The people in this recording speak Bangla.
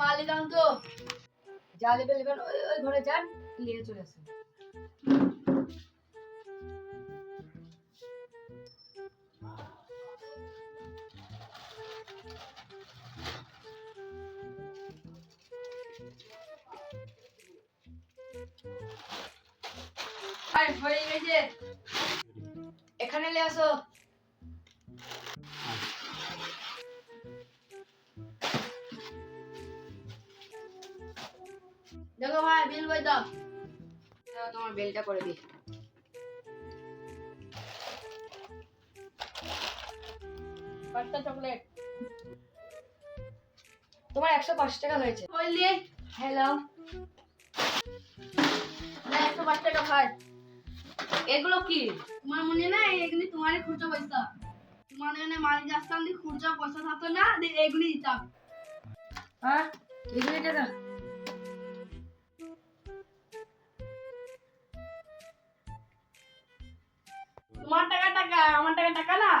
মালি দাম তো। যা নেবেন নেবেন ওই ঘরে যান, নিয়ে চলে আসুন। এখানে নিয়ে আসো। দেখো ভাই, বিল বই দাও? তোমার বিলটা করে দিই। পাঁচটা চকলেট তোমার একশো পাঁচ টাকা হয়েছে। বললি হ্যালো একশো পাঁচ টাকা ভাই এগুলো কি? তোমার মনে না এগুলি তোমারই খুচরো পয়সা। তোমার এখানে মালিক আসতাম খুচরো পয়সা থাকতো না এগুলি দিতাম। হ্যাঁ? এগুলো টাকা? তোমার টাকা টাকা আমার টাকা টাকা না